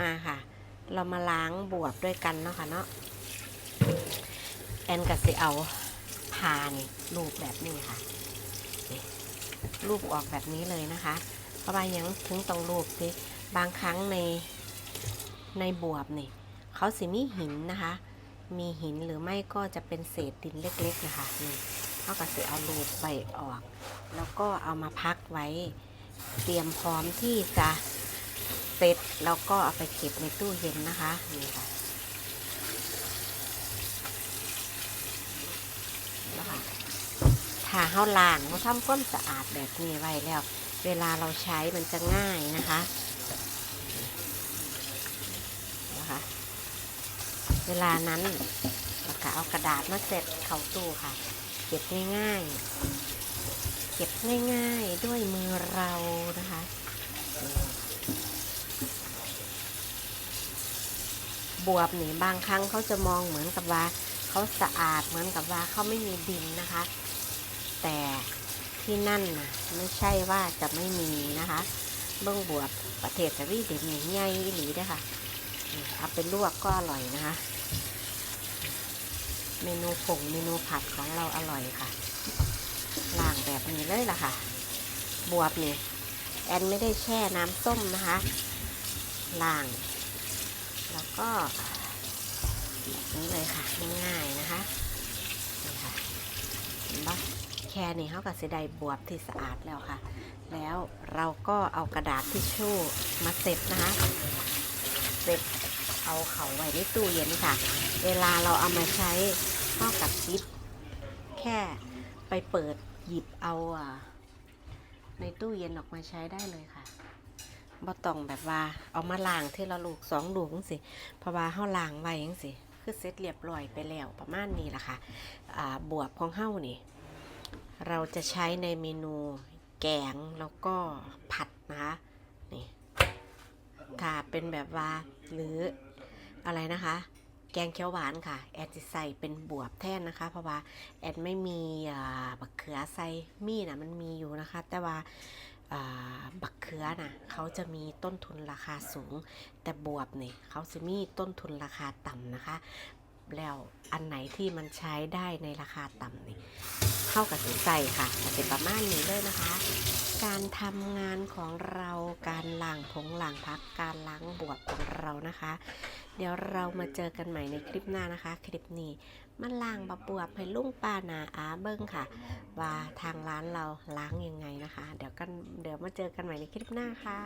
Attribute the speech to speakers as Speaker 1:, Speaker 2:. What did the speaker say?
Speaker 1: มาค่ะ เรามาล้างบวบด้วยกันเนาะค่ะเนาะแอนกับสิเอาพานี่รูปแบบนี้ค่ะรูปออกแบบนี้เลยนะคะ เพราะว่ายังถึงต้องรูปสิบางครั้งในในบวบนี่เขาสิมีหินนะคะ มีหินหรือไม่ก็จะเป็นเศษดินเล็กๆนะคะนี่เขาก็สิเอารูปไปออก แล้วก็เอามาพักไว้ เตรียมพร้อมที่จะ เซตแล้วก็เอาไปเก็บในตู้เย็นนะคะนี่ค่ะแล้วค่ะถ้าเขาล้างเขาทำความสะอาดแบบนี้ไว้แล้ว เวลาเราใช้มันจะง่ายนะคะนะคะเวลานั้นเราก็เอากระดาษมาเสร็จเข้าตู้ค่ะ เก็บง่ายๆ เก็บง่ายๆด้วยมือเรานะคะ บวบนี่บางครั้งเขาจะมองเหมือนกับว่าเขาสะอาดเหมือนกับว่าเขาไม่มีดินนะคะ แต่ที่นั่นนะไม่ใช่ว่าจะไม่มีนะคะ เบื้องบวบประเทศสวีเดนนี่ใหญ่อีหลีด้ค่ะเอาไปลวกก็อร่อยนะคะ เมนูผงเมนูผัดของเราอร่อยค่ะล้างแบบนี้เลยล่ะค่ะ บวบนี่แอนไม่ได้แช่น้ำส้มนะคะล้าง แล้วก็แบบนี้เลยค่ะง่ายๆนะคะนี่ค่ะเห็นปะแค่นี้เขากับสีไดบวบที่สะอาดแล้วค่ะ แล้วเราก็เอากระดาษทิชชู่มาเสร็จนะคะเสร็จเอาเขาไว้ในตู้เย็นค่ะ เวลาเราเอามาใช้เท่ากับซิปแค่ไปเปิดหยิบเอาในตู้เย็นออกมาใช้ได้เลยค่ะ บ่ต้องแบบว่าเอามาล้างเทละลูกสองลูกจังสิเพราะว่าเฮาล้างไว้จังสิคือเสร็จเรียบร้อยไปแล้วประมาณนี้ล่ะค่ะอ่าบวบของเฮานี่ เราจะใช้ในเมนูแกงแล้วก็ผัดนะคะนี่ถ้าเป็นแบบว่าหรืออะไรนะคะ แกงเขียวหวานค่ะ แอดจะใส่เป็นบวบแทนนะคะ เพราะว่าแอดไม่มีบักเขือใส่มีนะมันมีอยู่นะคะ แต่ว่าอ่าบัก เขือน่ะเขาจะมีต้นทุนราคาสูง แต่บวบเนี่ยเขาจะมีต้นทุนราคาต่ำนะคะ แล้วอันไหนที่มันใช้ได้ในราคาต่ำเนี่ยเข้ากับสิใจค่ะแต่เป็นประมาณนี้เลยนะคะ การทำงานของเราการล้างผงล้างพักการล้างบวบของเรานะคะ เดี๋ยวเรามาเจอกันใหม่ในคลิปหน้านะคะ คลิปนี้มันล้างบะบวบให้ลุงป้านาอาเบิ้งค่ะ ว่าทางร้านเราล้างยังไงนะคะ เดี๋ยวกันเดี๋ยวมาเจอกันใหม่ในคลิปหน้าค่ะ